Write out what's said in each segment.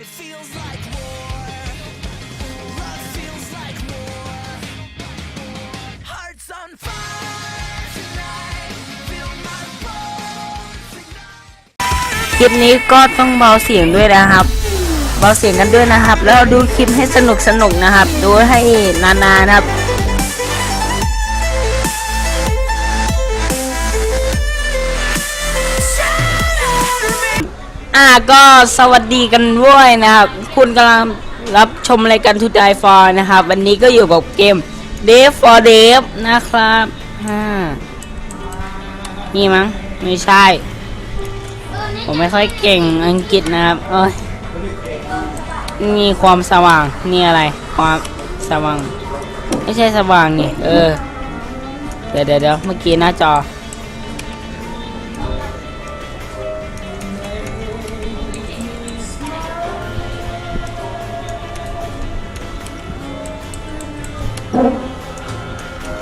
It feels like war. Love feels like war. Hearts on fire tonight. Feel my bones ignite. คลิปนี้ก็ต้องเบาเสียงด้วยนะครับ เบาเสียงกันด้วยนะครับ แล้วดูคลิปให้สนุกสนุกนะครับ ดูให้นานๆนะครับ อ่าก็สวัสดีกันด้วยนะครับ คุณกำลังรับชมรายการทูดายฟอร์นะครับ วันนี้ก็อยู่กับเกม d a y for d a y นะครับอ่านี่มั้ง ไม่ใช่ ผมไม่ค่อยเก่งอังกฤษนะครับเอ้ยนี่ความสว่าง นี่อะไร ความสว่าง ไม่ใช่สว่างนี่ เออ เดี๋ยวเดี๋ยวเมื่อกี้หน้าจอ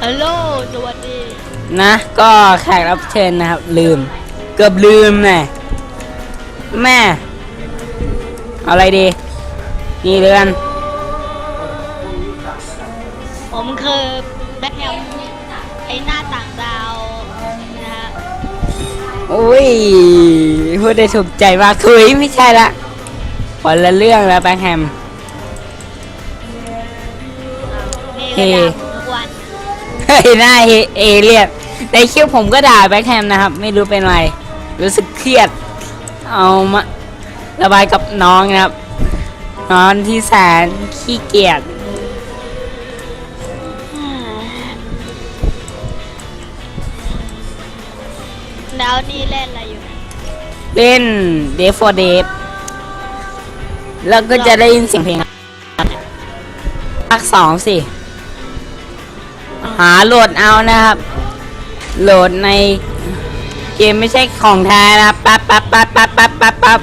ฮัลโหลสวัสดีนะก็แขกรับเชิญนะครับ ลืม เกือบลืมแน่แม่เอาอะไรดี นี่เรือน ผมคือแบ็คแฮมไอหน้าต่างดาวนะฮะอุ้ยพูดได้ถูกใจมากคุยไม่ใช่ละคนละเรื่องแล้วแบงแฮมเมย์เฮ้ก็ด่าผมทุกวันเฮ้ย หน้าเอเอเลียนในคลิปผมก็ด่าแบ็คแฮมนะครับ ไม่รู้เป็นไร รู้สึกเครียด เอามาระบายกับน้องนะครับ น้องที่แสนขี้เกียจแล้วนี่เล่นอะไรอยู่ เล่น Day for Day แล้วก็จะได้ยินเสียงเพลงภาคสองสิ หาโหลดเอานะครับ โหลดในเกมไม่ใช่ของแท้นะปั๊บปั๊บปั๊บปั๊บปั๊บปั๊บปั๊บ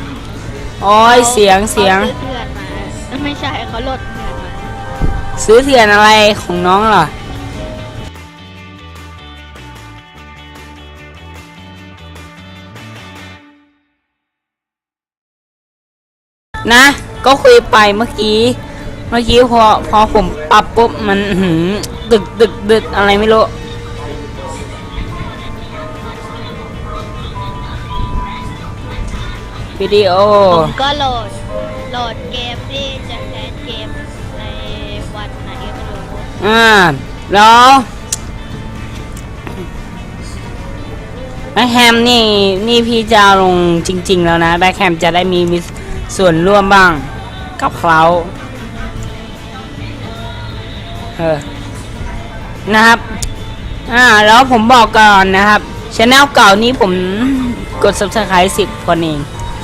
โอ้ยเสียงเสียง ขาซื้อเถื่อนมาไม่ใช่เขาลดเถื่อนมาซื้อเถื่อนอะไรของน้องเหรอ นะ ก็คุยไปเมื่อกี้ เมื่อกี้พอพอผมปรับปุ๊บมันอื้อหืม ดึกดึกดึกอะไรไม่รู้วิดีโอ ผมก็โหลด โหลดเกมที่จะแคสเกมในวันไหนก็ไม่รู้อ่า แล้วแบ็คแฮมนี่นี่พี่จะเอาลงจริง ๆ แล้วนะแบ็คแฮมจะได้มีมีส่วนร่วมบ้าง กับเขาเออ นะครับ อ่า แล้วผมบอกก่อนนะครับช anel เก่านี้ผมกด subscribe สิบคนเอง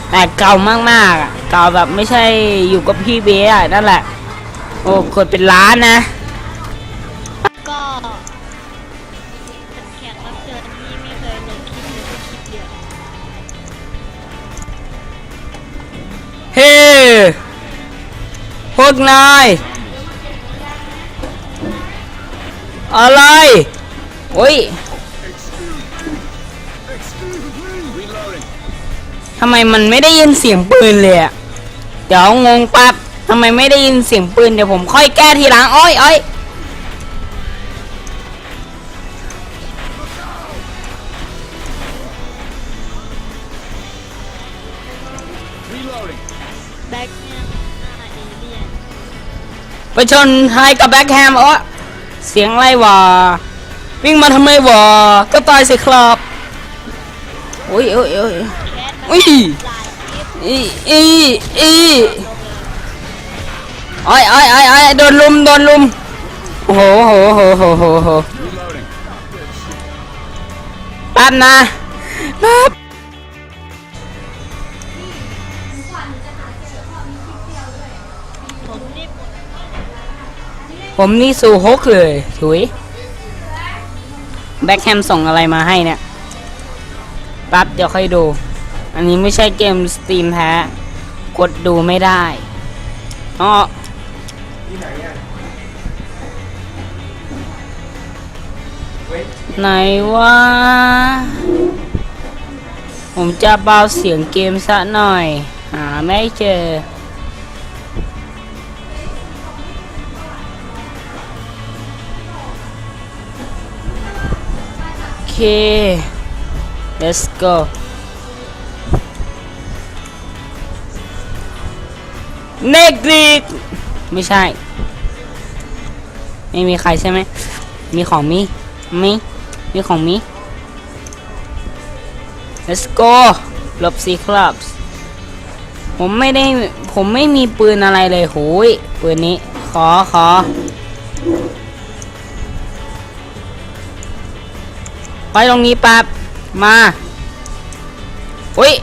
แต่เก่ามากๆอะเก่าแบบไม่ใช่อยู่กับพี่เบสอะนั่นแหละ โอ้กดเป็นล้านนะ ก็เป็นแขกรับเชิญที่ไม่เคยลงคลิปเลยสักคลิปเดียวเฮ้พวกนาย อะไรโอ้ยทำไมมันไม่ได้ยินเสียงปืนเลยอะเดี๋ยวงงปั๊บทำไมไม่ได้ยินเสียงปืนเดี๋ยวผมค่อยแก้ทีหลังอ้อยอ้อยแบ็คเนี่ยหน้าเอเลี่ยนไปชนท้ายกับแบ็คแฮมเออ เสียงอะไรวะวิ่งมาทำไมวะก็ตายสิครับโอ้ยโอ้ยโอ้ยแคสอุ้ยหลายคลิปอีอีอีโอ้ยโอ้ยโอ้ยโอ้ยโดนลุมโดนลุมโอ้โหโหโหโหโหโหแป๊บนะแป๊บ ผมนี่สูฮกเลยถุยแบ็คแฮมส่งอะไรมาให้เนี่ยแป๊บเดี๋ยวค่อยดู อันนี้ไม่ใช่เกมสตรีมแท้กดดูไม่ได้อ๋อไหนวะผมจะเบาเสียงเกมซะหน่อย หาไม่เจอ let's go เนกริกไม่ใช่ ไม่มีใครใช่ไหม มีของมี มี มีของมี let's go ลบสีครับผมไม่ได้ ผมไม่มีปืนอะไรเลยโหยปืนนี้ ขอขอ ไปตรงนี้แป๊บมาอุ้ย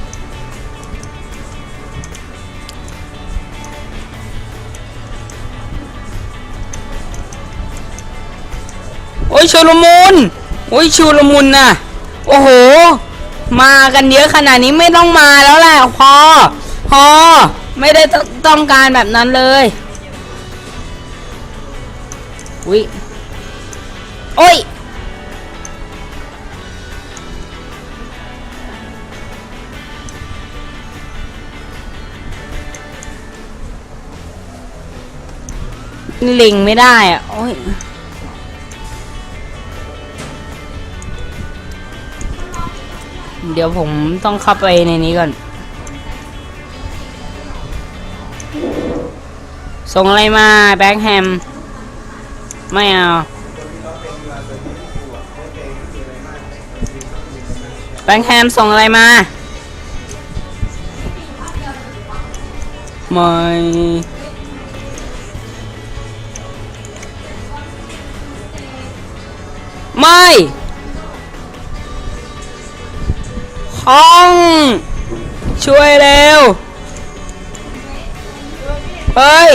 โอ้ยชูลมุนโอ้ยชูลมุนน่ะ โอ้โห มากันเยอะขนาดนี้ไม่ต้องมาแล้วแหละพอ พอ ไม่ได้ตต้องการแบบนั้นเลยอุ้ยโอ้ย เล็งไม่ได้อะโอ้ยเดี๋ยวผมต้องเข้าไปในนี้ก่อน ส่งอะไรมาแบ็คแฮม ไม่เอาแบ็คแฮมส่งอะไรมา ไม่ ไม่ห้อง ช่วยเร็ว เฮ้ย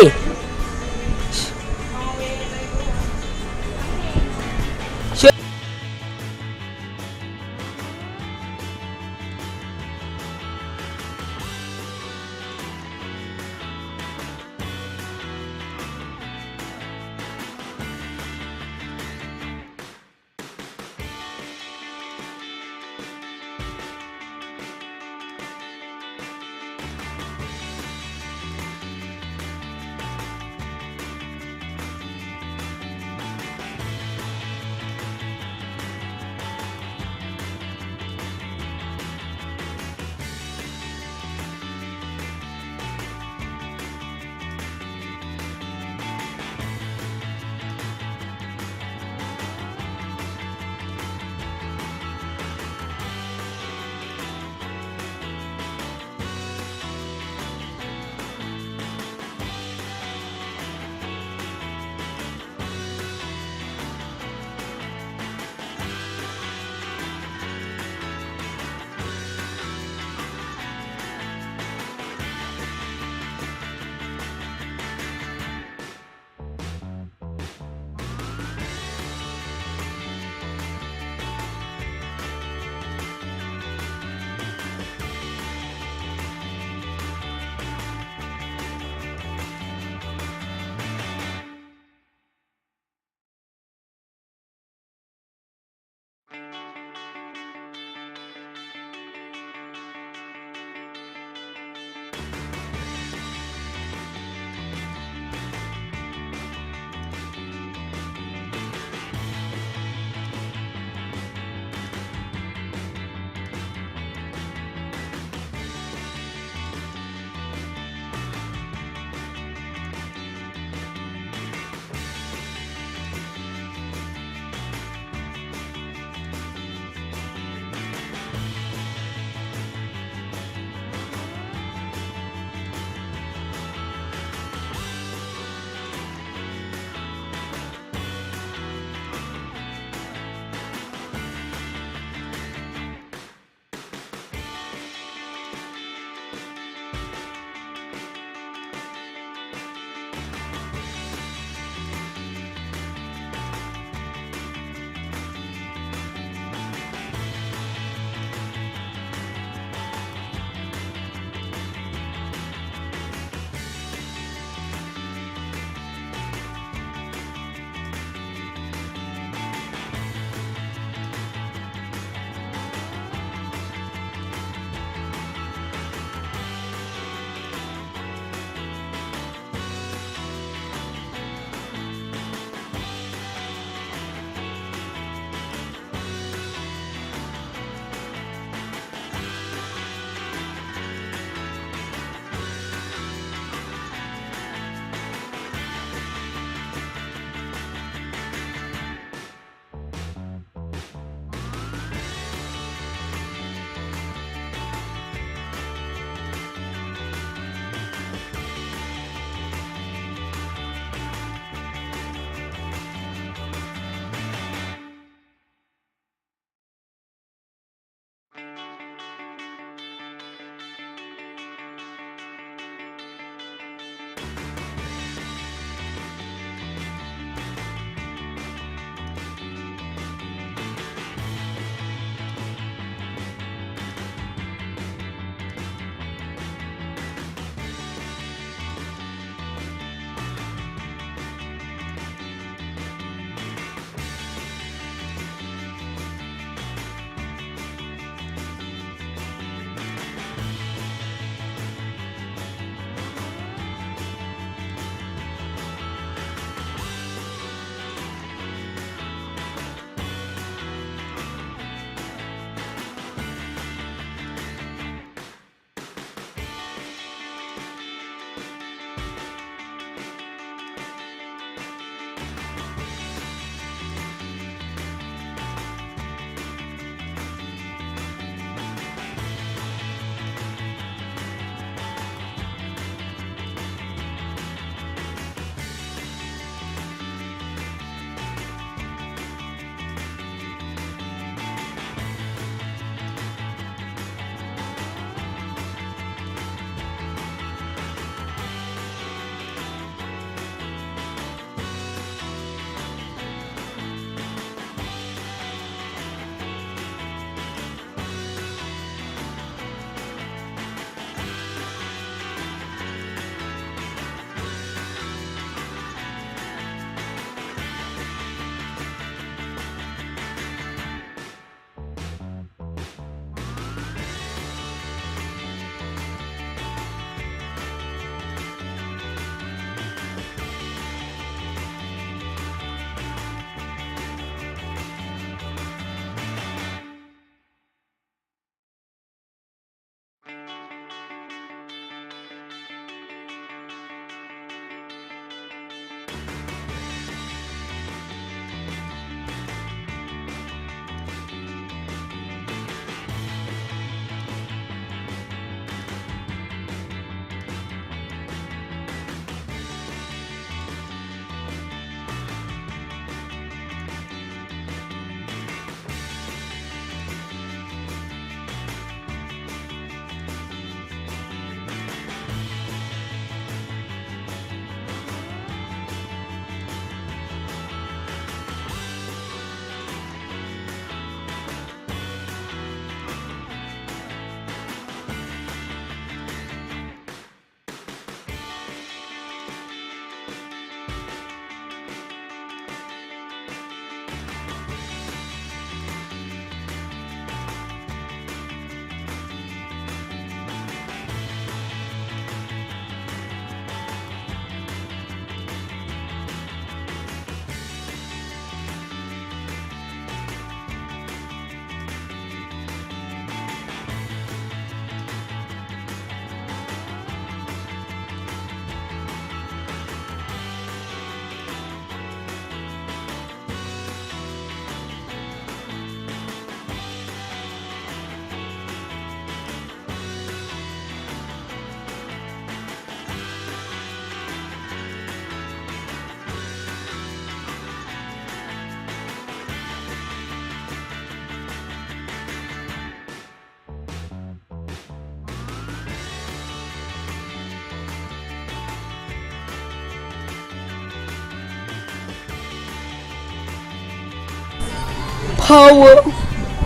power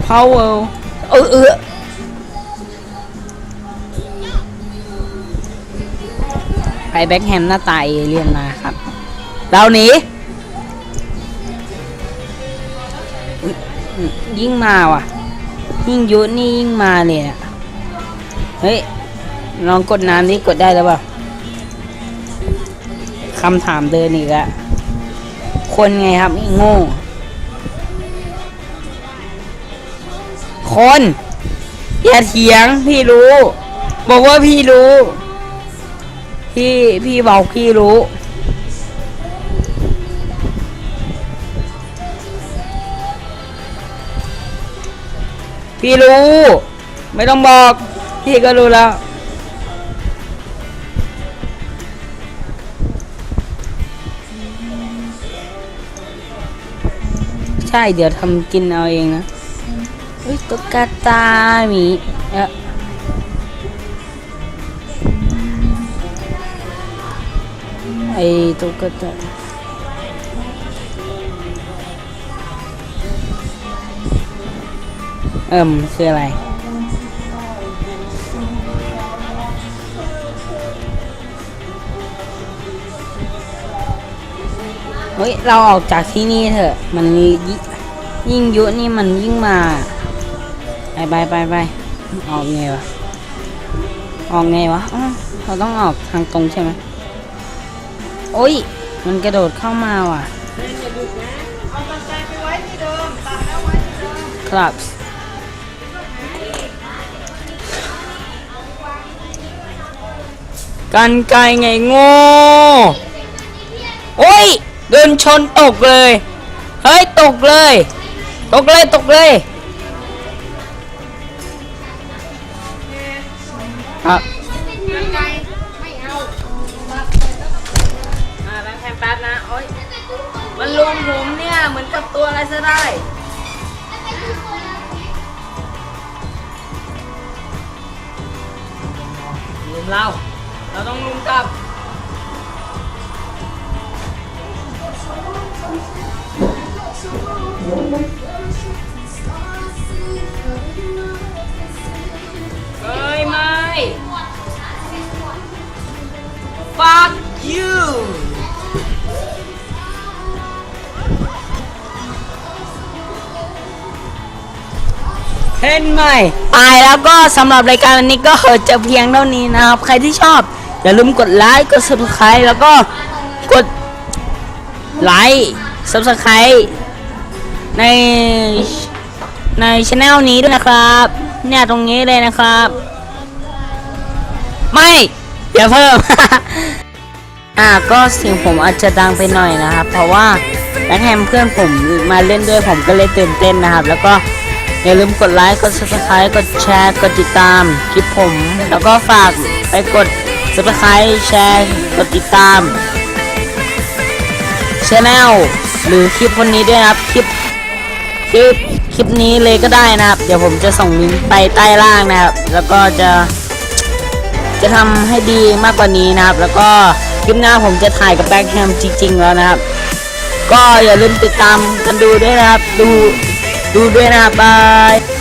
power เออเออไปแบ็คแฮมหน้าตายเอเลียนมาครับ เราหนีอุ๊ยอืมยิ่งมาว่ะ ยิ่งยุนี่ยิ่งมาเลยอะเฮ้ยลองกดน้ำนี่กดได้แล้วเปล่าคำถามเดินอีกอะคนไงครับไอ้โง่ คนอย่าเถียงพี่รู้ บอกว่าพี่รู้ พี่พี่บอกพี่รู้ พี่รู้ ไม่ต้องบอก พี่ก็รู้แล้วใช่เดี๋ยวทำกินเอาเองนะ ตุ๊กตาหมีเอะไอตุ๊กตาเอิ่มคืออะไรเฮ้ย เราออกจากที่นี่เถอะ มันยิยิ่งยุนี่มันยิ่งมา ไปไปไปไปออกไงวะ ออกไงวะเราต้องออกทางตรงใช่ไหมโอ้ย มันกระโดดเข้ามาว่ะครับกันไกลไงโง่โอ้ย เดินชนตกเลย เฮ้ย ตกเลย ตกเลย ตกเลย ลุงผมเนี่ยเหมือนกับตัวอะไรซะได้ ลุมเรา เราต้องลุมกลับเเห็นไหมตายแล้วก็สำหรับรายการวันนี้ก็จะเพียงเท่านี้นะครับ ใครที่ชอบ อย่าลืมกดไลค์กด subscribe แล้วก็กดไลค์ subscribe ในในช anel นี้ด้วยนะครับ เนี่ยตรงนี้เลยนะครับ ไม่อย่าเพิ่ม อ่าก็เสียงผมอาจจะดังไปหน่อยนะครับ เพราะว่าแบ็คแฮมเพื่อนผมมาเล่นด้วยผมก็เลยตื่นเต้นนะครับ แล้วก็ อย่าลืมกดไลค์กด subscribe กดแชร์กดติดตามคลิปผม แล้วก็ฝากไปกด subscribe แชร์กดติดตามช anel หรือคลิปวันนี้ด้วยนะครับคลิปคลิปคลิปนี้เลยก็ได้นะครับ เดี๋ยวผมจะส่งลิงก์ไปใต้ล่างนะครับ แล้วก็จะจะทำให้ดีมากกว่านี้นะครับ แล้วก็คลิปหน้าผมจะถ่ายกับแบ็คแฮมจริงๆแล้วนะครับ ก็อย่าลืมติดตามกันดูด้วยนะครับ ดู ดูด้